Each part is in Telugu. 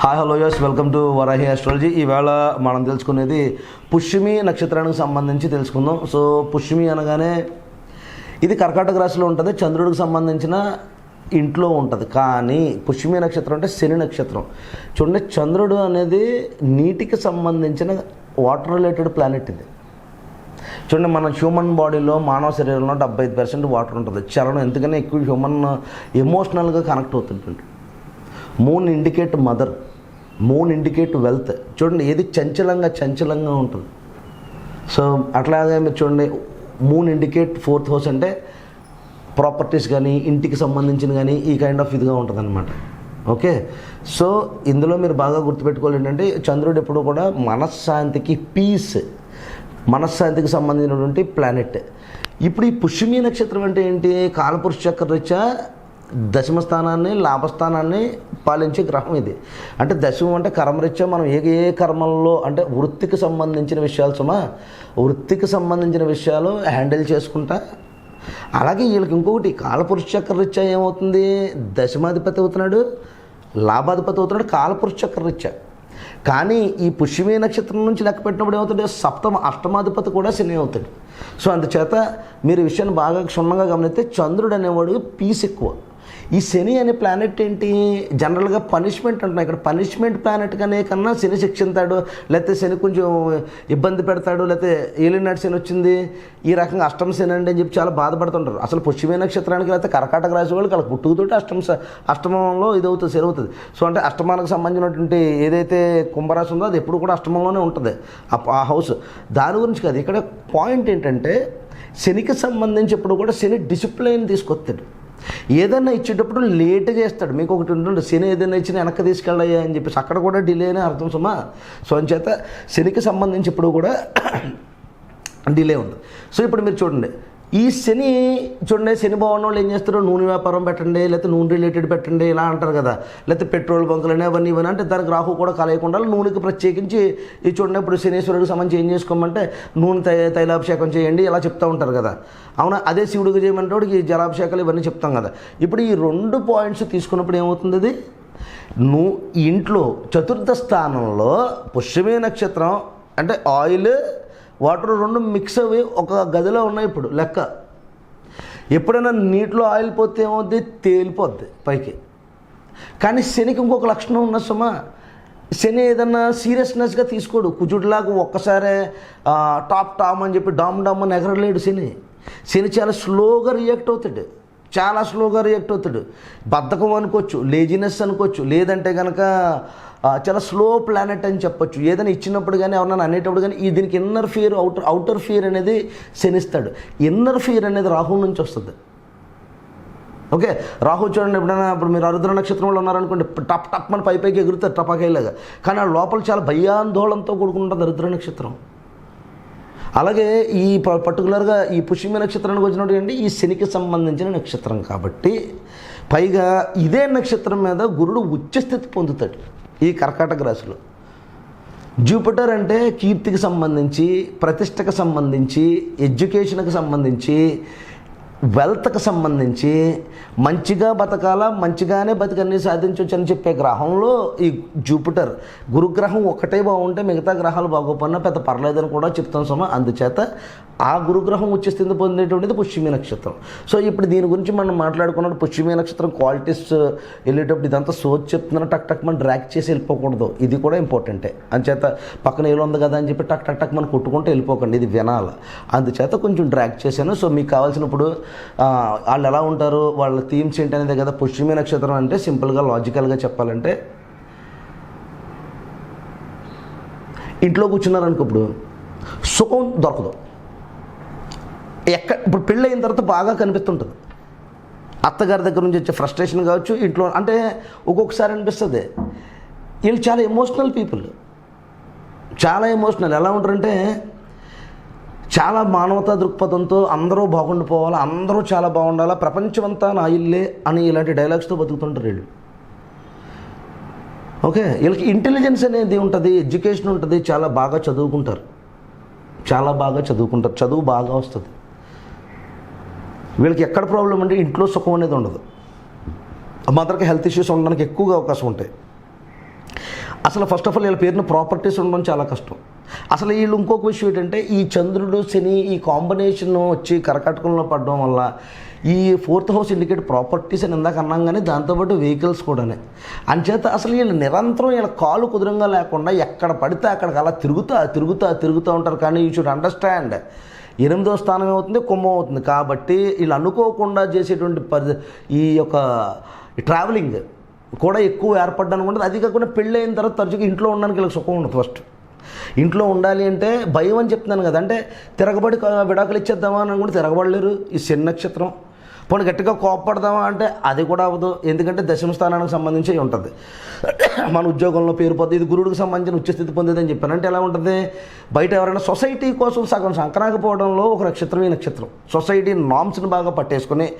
Hi hello yes welcome to Varahi astrology ఈవేళ మనం తెలుసుకునేది పుష్యమి నక్షత్రానికి సంబంధించి తెలుసుకుందాం. సో పుష్యమి అనగానే ఇది కర్కాటక రాశిలో ఉంటుంది చంద్రుడికి సంబంధించిన ఇంట్లో ఉంటుంది. కానీ పుష్యమి నక్షత్రం అంటే శని నక్షత్రం. చూడండి చంద్రుడు అనేది నీటికి సంబంధించిన వాటర్ రిలేటెడ్ ప్లానెట్ ఇది. చూడండి మన హ్యూమన్ బాడీలో మానవ శరీరంలో డెబ్బై ఐదు పర్సెంట్ వాటర్ ఉంటుంది. చలనం ఎందుకని ఎక్కువ హ్యూమన్ ఎమోషనల్గా కనెక్ట్ అవుతుంటుంది moon indicate mother moon indicate wealth చూడండి ఏది చంచలంగా చంచలంగా ఉంటుంది. సో అట్లాగే మీరు చూడండి మూన్ ఇండికేట్ ఫోర్త్ హౌస్ అంటే ప్రాపర్టీస్ కానీ ఇంటికి సంబంధించిన కానీ ఈ కైండ్ ఆఫ్ ఇదిగా ఉంటుంది అనమాట ఓకే సో ఇందులో మీరు బాగా గుర్తుపెట్టుకోవాలి ఏంటంటే చంద్రుడు ఎప్పుడు కూడా మనశ్శాంతికి పీస్ మనశ్శాంతికి సంబంధించినటువంటి ప్లానెట్ ఇప్పుడు ఈ పుష్యమి నక్షత్రం అంటే ఏంటి? కాలపురుష చక్ర దశమస్థానాన్ని దశమ స్థానాన్ని లాభస్థానాన్ని పాలించే గ్రహం ఇది. అంటే దశమం అంటే కర్మరీత్యా మనం ఏ ఏ కర్మల్లో అంటే వృత్తికి సంబంధించిన విషయాలు సుమా వృత్తికి సంబంధించిన విషయాలు హ్యాండిల్ చేసుకుంటా. అలాగే వీళ్ళకి ఇంకొకటి కాలపురుష చక్ర ఏమవుతుంది? దశమాధిపతి అవుతున్నాడు లాభాధిపతి అవుతున్నాడు కాలపురుష చక్ర కానీ ఈ పుష్యమే నక్షత్రం నుంచి లెక్క పెట్టినప్పుడు ఏమవుతుంది? సప్తమ అష్టమాధిపతి కూడా శని అవుతాడు. సో అందుచేత మీరు విషయాన్ని బాగా క్షుణ్ణంగా గమనిస్తే చంద్రుడు అనేవాడు పీస్ ఎక్కువ. ఈ శని అనే ప్లానెట్ ఏంటి? జనరల్గా పనిష్మెంట్ అంటున్నాయి ఇక్కడ పనిష్మెంట్ ప్లానెట్ కనే కన్నా శని శిక్షిస్తాడు లేకపోతే శని కొంచెం ఇబ్బంది పెడతాడు లేకపోతే ఏలినాడు శని వచ్చింది ఈ రకంగా అష్టమ శని అండి అని చెప్పి చాలా బాధపడుతుంటారు. అసలు పుష్యమే నక్షత్రానికి లేకపోతే కర్కాటక రాశి వాళ్ళకి అలా పుట్టుకతోటి అష్టమ అష్టమంలో ఇది అవుతుంది శని అవుతుంది. సో అంటే అష్టమానికి సంబంధించినటువంటి ఏదైతే కుంభరాశి ఉందో అది ఎప్పుడు కూడా అష్టమంలోనే ఉంటుంది. ఆ ఆ హౌస్ దాని గురించి కాదు. ఇక్కడ పాయింట్ ఏంటంటే శనికి సంబంధించి ఎప్పుడు కూడా శని డిసిప్లైన్ తీసుకొస్తాడు. ఏదైనా ఇచ్చేటప్పుడు లేట్గా చేస్తాడు. మీకు ఒకటి ఉంటుంది శని ఏదైనా ఇచ్చిన వెనక్కి తీసుకెళ్ళయ్యా అని చెప్పేసి అక్కడ కూడా డిలే అనే అర్థం సుమా? సో అంచేత శనికి సంబంధించి ఇప్పుడు కూడా డిలే ఉంది. సో ఇప్పుడు మీరు చూడండి. ఈ శని చూడండి శని బాగున్న వాళ్ళు ఏం చేస్తారు నూనె వ్యాపారం పెట్టండి లేకపోతే నూనె రిలేటెడ్ పెట్టండి ఇలా అంటారు కదా. లేకపోతే పెట్రోల్ బంకులు అని అవన్నీ ఇవన్నీ అంటే దానికి రాహు కూడా కలయకుండా నూనెకి ప్రత్యేకించి ఈ చూడండి ఇప్పుడు శనీశ్వరుడికి సంబంధించి ఏం చేసుకోమంటే నూనె తై తైలాభిషేకం చేయండి ఇలా చెప్తూ ఉంటారు కదా. అవునా? అదే శివుడికి చేయమంటే వాడికి ఈ జలాభిషేకాలు ఇవన్నీ చెప్తాం కదా. ఇప్పుడు ఈ రెండు పాయింట్స్ తీసుకున్నప్పుడు ఏమవుతుంది అది నువ్వు ఇంట్లో చతుర్థ స్థానంలో పుష్యమే నక్షత్రం అంటే ఆయిల్ వాటర్ రెండు మిక్స్ అవి ఒక గదిలో ఉన్నాయి ఇప్పుడు లెక్క. ఎప్పుడైనా నీటిలో ఆయిల్ పోతే ఏమవుద్ది? తేలిపోద్ది పైకి. కానీ శనికి ఇంకొక లక్షణం ఉన్న సుమా శని ఏదన్నా సీరియస్నెస్గా తీసుకోడు. కుజుడిలాగా ఒక్కసారే టాప్ టామ్ అని చెప్పి డామ్ డామ్ అని ఎగరలేడు శని. శని చాలా స్లోగా రియాక్ట్ అవుతాడు. చాలా స్లోగా రియాక్ట్ అవుతాడు. బద్ధకం అనుకోవచ్చు లేజినెస్ అనుకోవచ్చు లేదంటే కనుక చాలా స్లో ప్లానెట్ అని చెప్పొచ్చు. ఏదైనా ఇచ్చినప్పుడు కానీ ఎవరన్నా అనేటప్పుడు కానీ ఈ దీనికి inner fear outer outer fear అనేది శనిస్తాడు. ఇన్నర్ ఫియర్ అనేది రాహు నుంచి వస్తుంది. ఓకే? రాహు చూడండి ఎప్పుడైనా ఇప్పుడు మీరు అరుద్ర నక్షత్రంలో ఉన్నారనుకోండి టప్ టప్ మన పై పైకి ఎగురుతారు టపాకాయలాగా. కానీ ఆ లోపల చాలా భయాందోళనతో కూడుకుంటుంది అరుద్ర నక్షత్రం. అలాగే ఈ ప- పర్టికులర్గా ఈ పుష్యమి నక్షత్రానికి వచ్చినటువంటి ఈ శనికి సంబంధించిన నక్షత్రం కాబట్టి పైగా ఇదే నక్షత్రం మీద గురుడు ఉచ్చస్థితి పొందుతాడు ఈ కర్కాటక రాశిలో. జూపిటర్ అంటే కీర్తికి సంబంధించి ప్రతిష్టకు సంబంధించి ఎడ్యుకేషన్కి సంబంధించి వెల్త్కి సంబంధించి మంచిగా బతకాల మంచిగానే బతికన్నీ సాధించవచ్చు అని చెప్పే గ్రహంలో ఈ జూపిటర్ గురుగ్రహం ఒక్కటే బాగుంటే మిగతా గ్రహాలు బాగోపన్నా పెద్ద పర్లేదని కూడా చెప్తాం సమ. అందుచేత ఆ గురుగ్రహం ఉచ్చస్థితి పొందేటువంటిది పుష్యమి నక్షత్రం. సో ఇప్పుడు దీని గురించి మనం మాట్లాడుకున్నప్పుడు పుష్యమి నక్షత్రం క్వాలిటీస్ వెళ్ళేటప్పుడు ఇదంతా సోచ్ చెప్తున్నా టక్ టక్ మనం డ్రాక్ చేసి వెళ్ళిపోకూడదు. ఇది కూడా ఇంపార్టెంటే. అందుచేత పక్కన ఏలో ఉంది కదా అని చెప్పి టక్ టక్ టక్ మనం కొట్టుకుంటూ వెళ్ళిపోకండి. ఇది వినాలి. అందుచేత కొంచెం డ్రాక్ చేశాను. సో మీకు కావాల్సినప్పుడు వాళ్ళు ఎలా ఉంటారు వాళ్ళ థీమ్స్ ఏంటి అనేది కదా పుష్యమి నక్షత్రం అంటే సింపుల్గా లాజికల్గా చెప్పాలంటే. ఇంట్లో కూర్చున్నారనుకో ఇప్పుడు సుఖం దొరకదు. ఎక్కడ ఇప్పుడు పెళ్ళి అయిన తర్వాత బాగా కనిపిస్తుంటుంది. అత్తగారి దగ్గర నుంచి వచ్చే ఫ్రస్ట్రేషన్ కావచ్చు ఇంట్లో అంటే ఒక్కొక్కసారి అనిపిస్తుంది. వీళ్ళు చాలా ఎమోషనల్ పీపుల్ చాలా ఎమోషనల్ ఎలా ఉంటారంటే చాలా మానవతా దృక్పథంతో అందరూ బాగుండిపోవాలి అందరూ చాలా బాగుండాలా? ప్రపంచమంతా నా ఇల్లే అని ఇలాంటి డైలాగ్స్తో బతుకుతుంటారు వీళ్ళు. ఓకే వీళ్ళకి ఇంటెలిజెన్స్ అనేది ఉంటుంది ఎడ్యుకేషన్ ఉంటుంది చాలా బాగా చదువుకుంటారు. చాలా బాగా చదువుకుంటారు చదువు బాగా వస్తుంది. వీళ్ళకి ఎక్కడ ప్రాబ్లం అంటే ఇంట్లో సుఖం అనేది ఉండదు. మదర్కి హెల్త్ ఇష్యూస్ ఉండడానికి ఎక్కువగా అవకాశం ఉంటాయి. అసలు ఫస్ట్ ఆఫ్ ఆల్ వీళ్ళ పేరున ప్రాపర్టీస్ ఉండడం చాలా కష్టం. అసలు వీళ్ళు ఇంకొక విషయం ఏంటంటే ఈ చంద్రుడు శని ఈ కాంబినేషన్ వచ్చి కరకటకంలో పడడం వల్ల ఈ ఫోర్త్ హౌస్ ఇండికేట్ ప్రాపర్టీస్ అని ఇందాక అన్నాం కానీ దాంతోపాటు వెహికల్స్ కూడానే. అంచేత అసలు వీళ్ళు నిరంతరం వీళ్ళ కాలు కుదురంగా లేకుండా ఎక్కడ పడితే అక్కడికి అలా తిరుగుతా తిరుగుతా తిరుగుతూ ఉంటారు. కానీ యూ షుడ్ అండర్స్టాండ్ ఎనిమిదో స్థానం ఏమవుతుంది? కుంభం అవుతుంది. కాబట్టి వీళ్ళు అనుకోకుండా చేసేటువంటి పరి ఈ యొక్క ట్రావెలింగ్ కూడా ఎక్కువ ఏర్పడ్డానికి ఉండదు అది కాకుండా పెళ్ళి అయిన తర్వాత తరచుగా ఇంట్లో ఉండడానికి వీళ్ళకి సుఖం ఉండదు ఫస్ట్ ఇంట్లో ఉండాలి అంటే భయం అని చెప్తున్నాను కదా. అంటే తిరగబడి విడాకులు ఇచ్చేద్దామా అని కూడా తిరగబడలేరు. ఈ చిన్న నక్షత్రం పోనీ గట్టిగా కోపడదామా అంటే అది కూడా అవ్వదు. ఎందుకంటే దశమ స్థానానికి సంబంధించి ఉంటుంది. మన ఉద్యోగంలో పేరు పొంది ఇది గురుడికి సంబంధించిన ఉచ్చస్థితి పొందేదని చెప్పాను. అంటే ఎలా ఉంటుంది? బయట ఎవరైనా సొసైటీ కోసం సగం సంక్రాకపోవడంలో ఒక నక్షత్రం ఈ నక్షత్రం. సొసైటీ నామ్స్ని బాగా పట్టేసుకొని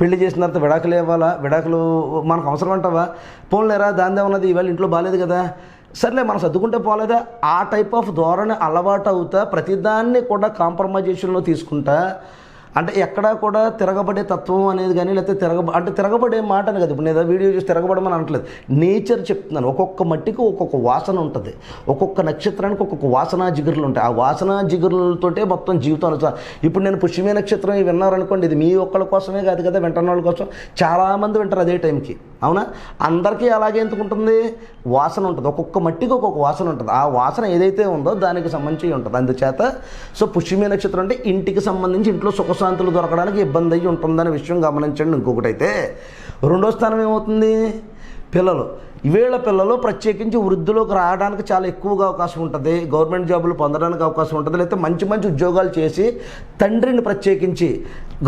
పెళ్ళి చేసిన తర్వాత విడాకులు ఇవ్వాలా? విడాకులు మనకు అవసరం అంటావా? పోన్లేరా దాని ఉన్నది. ఇవాళ ఇంట్లో బాగాలేదు కదా. సర్లే మనం సర్దుకుంటే పోలేదా? ఆ టైప్ ఆఫ్ ధోరణి అలవాటు అవుతా ప్రతిదాన్ని కూడా కాంప్రమైజేషన్లో తీసుకుంటా అంటే ఎక్కడా కూడా తిరగబడే తత్వం అనేది కానీ లేకపోతే తిరగబ అంటే తిరగబడే మాట అని కదా. ఇప్పుడు నేను వీడియో చూసి తిరగబడమని అనట్లేదు. నేచర్ చెప్తున్నాను. ఒక్కొక్క మట్టికి ఒక్కొక్క వాసన ఉంటుంది. ఒక్కొక్క నక్షత్రానికి ఒక్కొక్క వాసన జిగురులు ఉంటాయి. ఆ వాసన జిగురులతోటే మొత్తం జీవితం అనుసా ఇప్పుడు నేను పుష్యమే నక్షత్రం విన్నారనుకోండి ఇది మీ ఒక్కళ్ళ కోసమే కాదు కదా వింటున్న వాళ్ళ కోసం. చాలామంది వింటారు అదే టైంకి. అవునా? అందరికీ అలాగే ఎందుకు ఉంటుంది? వాసన ఉంటుంది. ఒక్కొక్క మట్టికి ఒక్కొక్క వాసన ఉంటుంది. ఆ వాసన ఏదైతే ఉందో దానికి సంబంధించి ఉంటుంది. అందుచేత సో పుష్యమే నక్షత్రం అంటే ఇంటికి సంబంధించి ఇంట్లో సుఖశాంతులు దొరకడానికి ఇబ్బంది అయ్యి ఉంటుందనే విషయం గమనించండి. ఇంకొకటైతే రెండో స్థానం ఏమవుతుంది? పిల్లలు. ఈవేళ పిల్లలు ప్రత్యేకించి వృద్ధిలోకి రావడానికి చాలా ఎక్కువగా అవకాశం ఉంటుంది. గవర్నమెంట్ జాబులు పొందడానికి అవకాశం ఉంటుంది. లేకపోతే మంచి మంచి ఉద్యోగాలు చేసి తండ్రిని ప్రత్యేకించి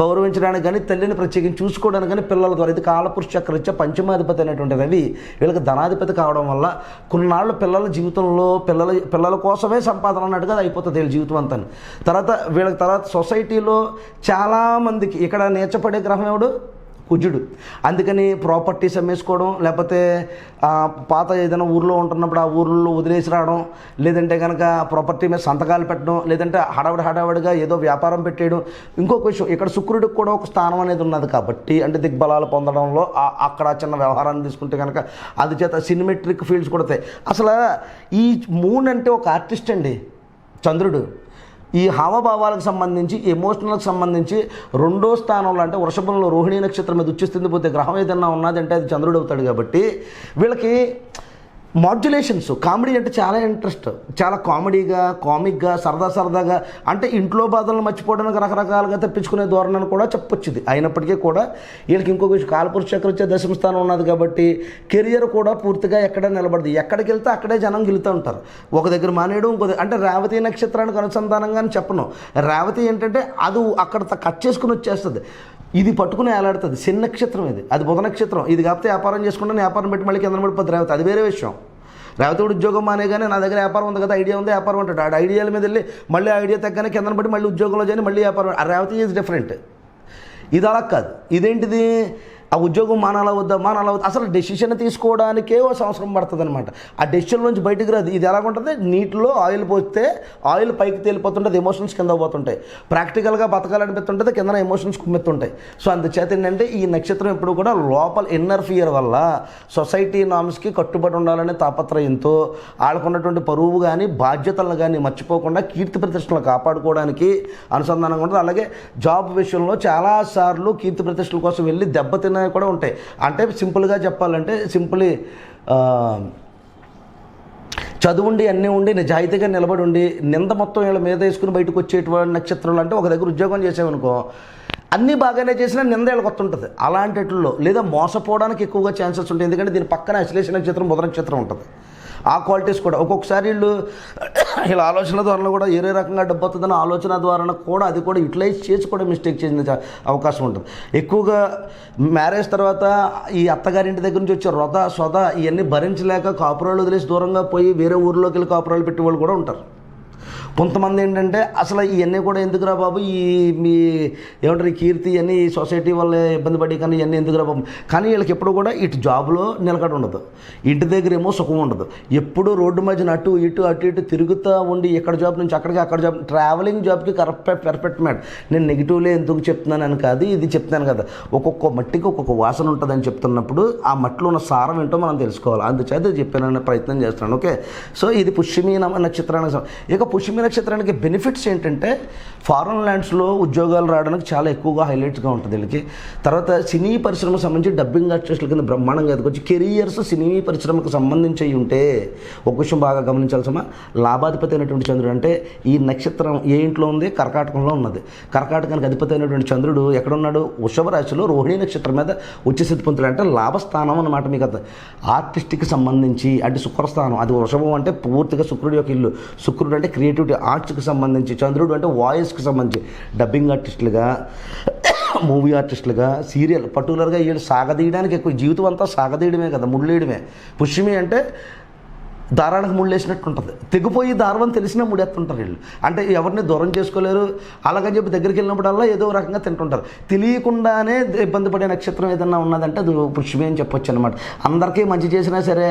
గౌరవించడానికి కానీ తల్లిని ప్రత్యేకించి చూసుకోవడానికి కానీ పిల్లల ద్వారా ఇది కాలపురుష చక్రరీత్యా పంచమాధిపతి అనేటువంటి రవి వీళ్ళకి ధనాధిపతి కావడం వల్ల కొన్నాళ్ళు పిల్లల జీవితంలో పిల్లల పిల్లల కోసమే సంపాదన అన్నట్టుగా అది అయిపోతుంది వీళ్ళ జీవితం అంతా. తర్వాత వీళ్ళకి తర్వాత సొసైటీలో చాలామందికి ఇక్కడ నేర్చపడే గ్రహం ఎవడు? కుజుడు. అందుకని ప్రాపర్టీస్ అమ్మేసుకోవడం లేకపోతే పాత ఏదైనా ఊర్లో ఉంటున్నప్పుడు ఆ ఊర్లో వదిలేసి రావడం లేదంటే కనుక ప్రాపర్టీ మీద సంతకాలు పెట్టడం లేదంటే హడావిడి హడావిడిగా ఏదో వ్యాపారం పెట్టేయడం ఇంకొక విషయం ఇక్కడ శుక్రుడికి కూడా ఒక స్థానం అనేది ఉన్నది కాబట్టి అంటే దిగ్బలాలు పొందడంలో అక్కడ చిన్న వ్యవహారాన్ని తీసుకుంటే కనుక అది చేత సినిమెట్రిక్ ఫీల్డ్స్ కూడా అసలు ఈ మూన్ అంటే ఒక ఆర్టిస్ట్ అండి చంద్రుడు. ఈ హావభావాలకు సంబంధించి ఎమోషనల్కి సంబంధించి రెండో స్థానంలో అంటే వృషభంలో రోహిణీ నక్షత్రం మీద ఉచ్చిస్తుంది పోతే గ్రహం ఏదన్నా ఉన్నదంటే అది చంద్రుడు అవుతాడు కాబట్టి వీళ్ళకి మాడ్యులేషన్స్ కామెడీ అంటే చాలా ఇంట్రెస్ట్. చాలా కామెడీగా కామిక్గా సరదా సరదాగా అంటే ఇంట్లో బాధలను మర్చిపోవడానికి రకరకాలుగా తెప్పించుకునే ధోరణను కూడా చెప్పొచ్చుది. అయినప్పటికీ కూడా వీళ్ళకి ఇంకొక విషయం కాలపురుష చక్ర వచ్చే దశమ స్థానం ఉన్నది కాబట్టి కెరియర్ కూడా పూర్తిగా ఎక్కడ నిలబడదు. ఎక్కడికి వెళ్తే అక్కడే జనం గెలుతూ ఉంటారు. ఒక దగ్గర మానేయడం ఇంకో అంటే రేవతి నక్షత్రానికి అనుసంధానంగా అని చెప్పను. రేవతి ఏంటంటే అది అక్కడ కట్ చేసుకుని వచ్చేస్తుంది. ఇది పట్టుకుని ఏలాడుతుంది. శని నక్షత్రం ఇది. అది బుధ నక్షత్రం. ఇది కాకపోతే వ్యాపారం చేసుకుంటే వ్యాపారం పెట్టి మళ్ళీ కింద పడిపోతుంది రేవతి అది వేరే విషయం. రేవతి ఉద్యోగం మానే కానీ నా దగ్గర వ్యాపారం ఉంది కదా ఐడియా ఉంది వ్యాపారం అంటాడు. ఆ ఐడియాల మీద వెళ్ళి మళ్ళీ ఆ ఐడియా తగ్గనే కింద పడి మళ్ళీ ఉద్యోగంలో చేయని మళ్ళీ వ్యాపారం. ఆ రేవతి ఈజ్ డిఫరెంట్. ఇది అలా కాదు. ఇదేంటిది? ఆ ఉద్యోగం మానాలా వద్దా? మానాలా వద్దా? అసలు డెసిషన్ తీసుకోవడానికే ఓ సంవత్సరం పడుతుంది అనమాట ఆ డెసిషన్ నుంచి బయటికి రాదు. ఇది ఎలాగుంటుంది? నీటిలో ఆయిల్ పోస్తే ఆయిల్ పైకి తేలిపోతుంటుంది ఎమోషన్స్ కింద పోతుంటాయి. ప్రాక్టికల్గా బతకాలనిపిస్తుంటుంది కింద ఎమోషన్స్ కుమ్మెత్తుంటాయి. సో అందుచేత ఏంటంటే ఈ నక్షత్రం ఎప్పుడు కూడా లోపల ఇన్నర్ ఫియర్ వల్ల సొసైటీ నామ్స్కి కట్టుబడి ఉండాలనే తాపత్రయంతో వాళ్ళకున్నటువంటి పరువు కానీ బాధ్యతలను కానీ మర్చిపోకుండా కీర్తి ప్రతిష్టలు కాపాడుకోవడానికి అనుసంధానంగా ఉంటుంది. అలాగే జాబ్ విషయంలో చాలాసార్లు కీర్తి ప్రతిష్టల కోసం వెళ్ళి దెబ్బతిన్నవి కూడా ఉంటాయి. అంటే సింపుల్గా చెప్పాలంటే సింపుల్లీ చదువుండి అన్నీ ఉండి నిజాయితీగా నిలబడి ఉండి నింద మొత్తం వీళ్ళ మీద వేసుకుని బయటకు వచ్చేటువంటి నక్షత్రాలు అంటే ఒక దగ్గర ఉద్యోగం చేసామనుకో అన్నీ బాగానే చేసినా నింద వీళ్ళకి వస్తుంటుంది. అలాంటిలో లేదా మోసపోవడానికి ఎక్కువగా ఛాన్సెస్ ఉంటాయి. ఎందుకంటే దీని పక్కన అశ్లేష నక్షత్రం బుధ నక్షత్రం ఉంటుంది. ఆ క్వాలిటీస్ కూడా. ఒక్కొక్కసారి వీళ్ళు ఇలా ఆలోచన ద్వారా కూడా ఏరే రకంగా డబ్బు వస్తుందన్న ఆలోచన ద్వారా కూడా అది కూడా యూటిలైజ్ చేసి కూడా మిస్టేక్ చేసిన అవకాశం ఉంటుంది. ఎక్కువగా మ్యారేజ్ తర్వాత ఈ అత్తగారింటి దగ్గర నుంచి వచ్చే రొద సొద ఇవన్నీ భరించలేక కాపురాలు వదిలేసి దూరంగా పోయి వేరే ఊర్లోకి వెళ్ళి కాపురాలు పెట్టే వాళ్ళు కూడా ఉంటారు. కొంతమంది ఏంటంటే అసలు ఇవన్నీ కూడా ఎందుకురా బాబు? ఈ మీ ఏమంటారు కీర్తి ఇవన్నీ ఈ సొసైటీ వల్ల ఇబ్బంది పడి కానీ ఇవన్నీ ఎందుకురా బాబు? కానీ వీళ్ళకి ఎప్పుడు కూడా ఇటు జాబ్లో నిలకడ ఉండదు. ఇంటి దగ్గర ఏమో సుఖం ఉండదు. ఎప్పుడు రోడ్డు మధ్యన అటు ఇటు అటు ఇటు తిరుగుతూ ఉండి ఇక్కడ జాబ్ నుంచి అక్కడికి అక్కడ జాబ్ ట్రావెలింగ్ జాబ్కి కరెక్ట్ పెర్ఫెక్ట్ మ్యాట్ నేను నెగిటివ్లే ఎందుకు చెప్తున్నానని కాదు ఇది చెప్తున్నాను కదా. ఒక్కొక్క మట్టికి ఒక్కొక్క వాసన ఉంటుందని చెప్తున్నప్పుడు ఆ మట్టిలో ఉన్న సారం ఏంటో మనం తెలుసుకోవాలి. అందుచేత ఇది చెప్పాననే ప్రయత్నం చేస్తున్నాను. ఓకే? సో ఇది పుష్యమీ నమ- నక్షత్రానికి ఇక పుష్యమీ నక్షత్రానికి బెనిఫిట్స్ ఏంటంటే ఫారెన్ ల్యాండ్స్లో ఉద్యోగాలు రావడానికి చాలా ఎక్కువగా హైలైట్స్గా ఉంటుంది వీళ్ళకి తర్వాత సినీ పరిశ్రమకు సంబంధించి డబ్బింగ్ ఆర్టిస్టుల కింద బ్రహ్మాండంగా ఎదుకొచ్చి కెరియర్స్ సినీ పరిశ్రమకు సంబంధించి అయి ఉంటే ఒక విషయం బాగా గమనించాల్సిన లాభాధిపతి అయినటువంటి చంద్రుడు అంటే ఈ నక్షత్రం ఏ ఇంట్లో ఉంది? కర్కాటకంలో ఉన్నది. కర్కాటకానికి అధిపతి అయినటువంటి చంద్రుడు ఎక్కడున్నాడు? వృషభ రాశిలో రోహిణి నక్షత్రం మీద ఉచ్చసిద్ధి పొందుతాడు అంటే లాభస్థానం అన్నమాట మీకు అది ఆర్టిస్ట్కి సంబంధించి అంటే శుక్రస్థానం అది వృషభం అంటే పూర్తిగా శుక్రుడి యొక్క ఇల్లు. శుక్రుడు అంటే క్రియేటివిటీ ఆర్ట్స్కి సంబంధించి చంద్రుడు అంటే వాయిస్కి సంబంధించి డబ్బింగ్ ఆర్టిస్టులుగా మూవీ ఆర్టిస్టులుగా సీరియల్ పర్టికులర్గా వీళ్ళు సాగదీయడానికి ఎక్కువ జీవితం అంతా సాగదీయడమే కదా ముళ్ళేయడమే. పుష్యమి అంటే దారానికి ముళ్ళేసినట్టు ఉంటుంది తెగిపోయి దారం అని తెలిసినా ముడేస్తుంటారు వీళ్ళు. అంటే ఎవరిని దూరం చేసుకోలేరు. అలాగని చెప్పి దగ్గరికి వెళ్ళినప్పుడల్లా ఏదో రకంగా తింటుంటారు. తెలియకుండానే ఇబ్బంది పడే నక్షత్రం ఏదన్నా ఉన్నదంటే అది పుష్యమి అని చెప్పొచ్చు అనమాట అందరికీ మంచి చేసినా సరే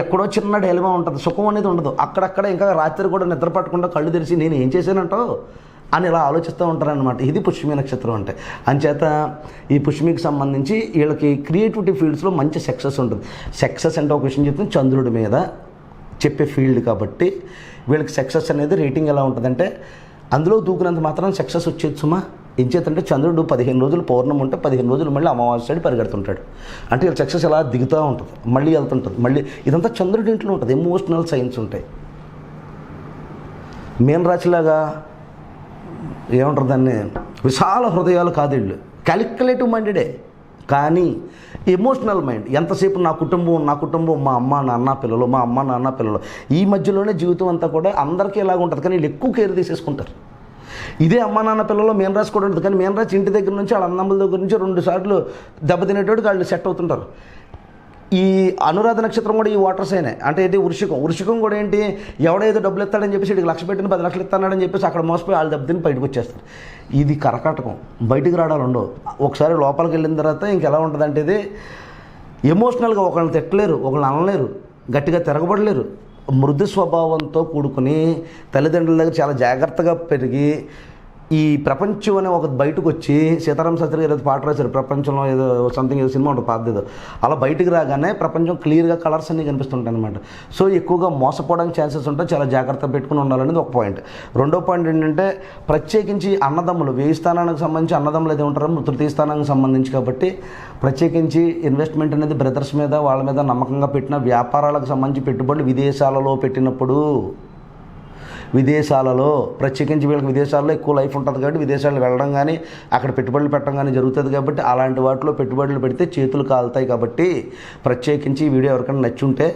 ఎక్కడో చిన్న డైలమా ఉంటుంది సుఖం అనేది ఉండదు. అక్కడక్కడ ఇంకా రాత్రి కూడా నిద్ర పట్టకుండా కళ్ళు తెరిచి నేను ఏం చేశానంటో అని ఇలా ఆలోచిస్తూ ఉంటారనమాట ఇది పుష్యమి నక్షత్రం అంటే. అంచేత ఈ పుష్మికి సంబంధించి వీళ్ళకి క్రియేటివిటీ ఫీల్డ్స్లో మంచి సక్సెస్ ఉంటుంది. సక్సెస్ అంటే ఒక విషయం చెప్తుంది చంద్రుడి మీద చెప్పే ఫీల్డ్ కాబట్టి వీళ్ళకి సక్సెస్ అనేది రేటింగ్ ఎలా ఉంటుందంటే అందులో దూకినంత మాత్రం సక్సెస్ వచ్చేది సుమా. ఏం చేతంటే చంద్రుడు పదిహేను రోజులు పౌర్ణం ఉంటే పదిహేను రోజులు మళ్ళీ అమావాస్య సైడ్ పరిగెడుతుంటాడు. అంటే ఇలా సక్సెస్ ఎలా దిగుతూ ఉంటుంది మళ్ళీ వెళ్తుంటుంది మళ్ళీ ఇదంతా చంద్రుడి ఇంట్లో ఉంటుంది ఎమోషనల్ సైన్స్ ఉంటాయి. మేన్ రాశిలాగా ఏమంటారు దాన్ని? విశాల హృదయాలు కాదు వీళ్ళు. క్యాలిక్యులేటివ్ మైండెడే కానీ ఎమోషనల్ మైండ్ ఎంతసేపు నా కుటుంబం నా కుటుంబం మా అమ్మ నాన్న పిల్లలు మా అమ్మ నాన్న పిల్లలు. ఈ మధ్యలోనే జీవితం అంతా కూడా అందరికీ ఎలాగ ఉంటుంది కానీ వీళ్ళు ఎక్కువ కేర్ తీసేసుకుంటారు. ఇదే అమ్మ నాన్న పిల్లలు మేన్ రాసి కూడా ఉంటుంది. కానీ మేన్ రాసి ఇంటి దగ్గర నుంచి వాళ్ళ అన్నమ్మల దగ్గర నుంచి రెండు సార్లు దెబ్బతినేటోడు వాళ్ళు సెట్ అవుతుంటారు. ఈ అనురాధ నక్షత్రం కూడా ఈ వాటర్ సైనే. అంటే ఏంటి? వృషికం. వృషికం కూడా ఏంటి? ఎవడేదో డబ్బులు ఇస్తాడని చెప్పేసి వీడికి లక్ష పెట్టిన పది లక్షలు ఇస్తాడని చెప్పేసి అక్కడ మోసపోయి వాళ్ళు దెబ్బతిని బయటకు వచ్చేస్తారు. ఇది కరకాటకం. బయటికి రావడాలు ఉండవు. ఒకసారి లోపలికి వెళ్ళిన తర్వాత ఇంకెలా ఉంటుంది అంటే ఇది ఎమోషనల్గా ఒకళ్ళని తిట్టలేరు ఒకళ్ళని అనలేరు గట్టిగా తిరగబడలేరు. మృదు స్వభావంతో కూడుకుని తల్లిదండ్రుల దగ్గర చాలా జాగ్రత్తగా పెరిగి ఈ ప్రపంచం అనే ఒక బయటకు వచ్చి సీతారాం శాస్త్రి గారు ఏదో పాట రాశారు ప్రపంచంలో ఏదో సంథింగ్ ఏదో సినిమా ఉంటుంది పాత ఏదో. అలా బయటకు రాగానే ప్రపంచం క్లియర్గా కలర్స్ అన్నీ కనిపిస్తుంటాయి అనమాట సో ఎక్కువగా మోసపోవడానికి ఛాన్సెస్ ఉంటాయి చాలా జాగ్రత్త పెట్టుకుని ఉండాలనేది ఒక పాయింట్ రెండో పాయింట్ ఏంటంటే ప్రత్యేకించి అన్నదమ్ములు వేయి స్థానానికి సంబంధించి అన్నదమ్ములు ఏదో ఉంటారో తృతీయ స్థానానికి సంబంధించి కాబట్టి ప్రత్యేకించి ఇన్వెస్ట్మెంట్ అనేది బ్రదర్స్ మీద వాళ్ళ మీద నమ్మకంగా పెట్టిన వ్యాపారాలకు సంబంధించి పెట్టుబడులు విదేశాలలో పెట్టినప్పుడు విదేశాలలో ప్రత్యేకించి వీళ్ళకి విదేశాల్లో ఎక్కువ లైఫ్ ఉంటుంది కాబట్టి విదేశాలకు వెళ్ళడం కానీ అక్కడ పెట్టుబడులు పెట్టడం కానీ జరుగుతుంది కాబట్టి అలాంటి వాటిలో పెట్టుబడులు పెడితే చేతులు కాలుతాయి కాబట్టి ప్రత్యేకించి ఈ వీడియో ఎవరికైనా నచ్చుంటే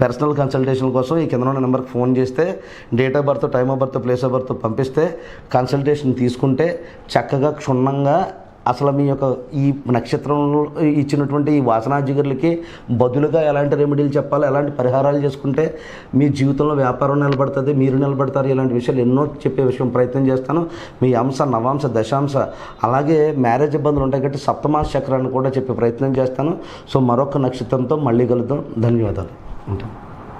పర్సనల్ కన్సల్టేషన్ కోసం ఈ కింద ఉన్న నెంబర్కి ఫోన్ చేస్తే date of birth time of birth place of birth పంపిస్తే కన్సల్టేషన్ తీసుకుంటే చక్కగా క్షుణ్ణంగా అసలు మీ యొక్క ఈ నక్షత్రంలో ఇచ్చినటువంటి ఈ వాసనా జిగుర్లకి బదులుగా ఎలాంటి రెమెడీలు చెప్పాలి? ఎలాంటి పరిహారాలు చేసుకుంటే మీ జీవితంలో వ్యాపారం నిలబడుతుంది మీరు నిలబడతారు? ఇలాంటి విషయాలు ఎన్నో చెప్పే విషయం ప్రయత్నం చేస్తాను. మీ అంశ నవాంశ దశాంశ అలాగే మ్యారేజ్ ఇబ్బందులు ఉంటాయి కాబట్టి సప్తమాస చక్రాన్ని కూడా చెప్పే ప్రయత్నం చేస్తాను. సో మరొక నక్షత్రంతో మళ్ళీ కలుద్దాం. ధన్యవాదాలు. ఉంటాను.